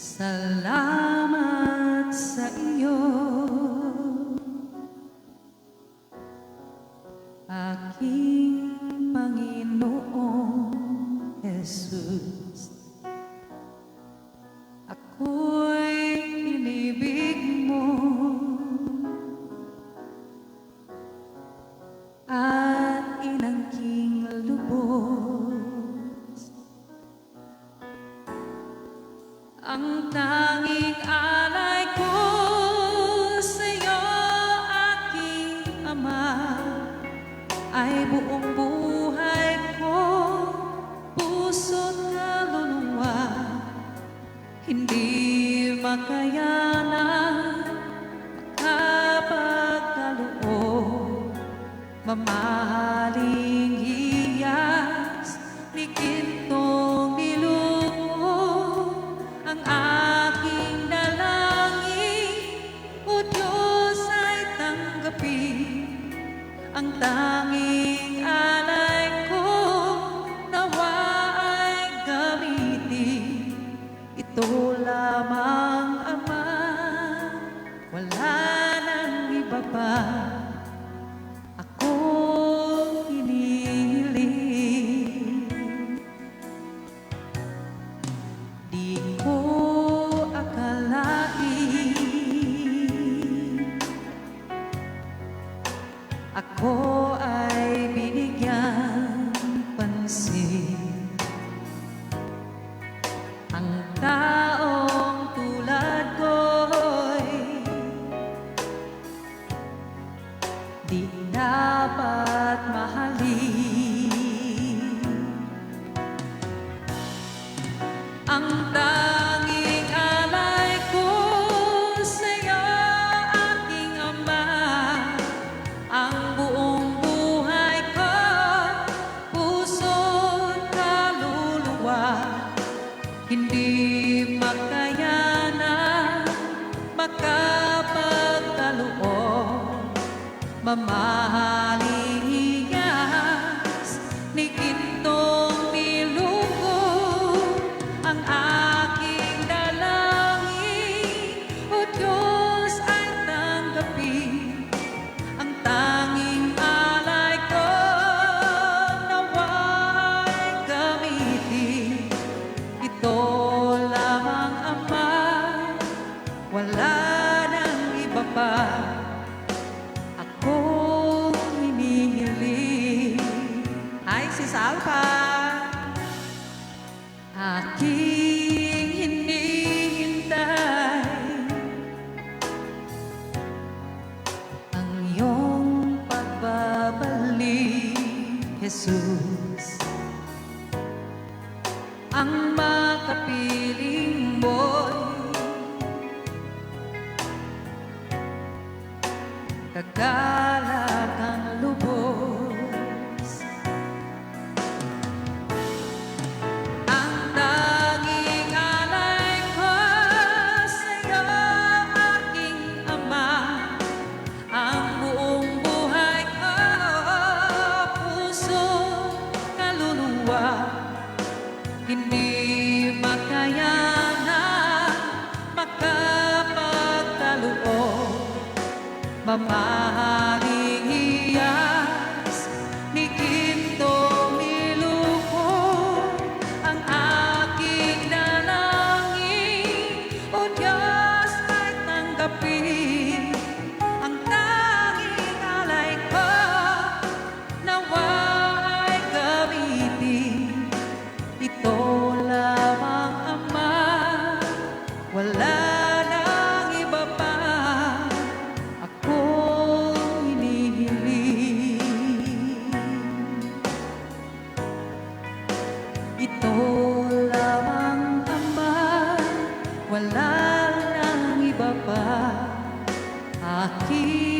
Salamat sa iyo. Aking Panginoong Jesus Ang tanging alay ko sa'yo, aking Ama, ay buong buhay ko, puso't kaluluwa, hindi makayanan, makapagkaloob, mamahaling tanging alay ko, nawa ay ito lamang Ama, wala nang iba pa. Ako ay binigyan pansin. Ang taong Hindi makayanan, makapagkaloob Mamahaling Ay, si Salpa Aking hinihintay Ang iyong pagbabalik, Jesus. Ang makapiling mo'y Kagalat makayanan, makapagkaloob Mamahalin mahal ng iba pa akin.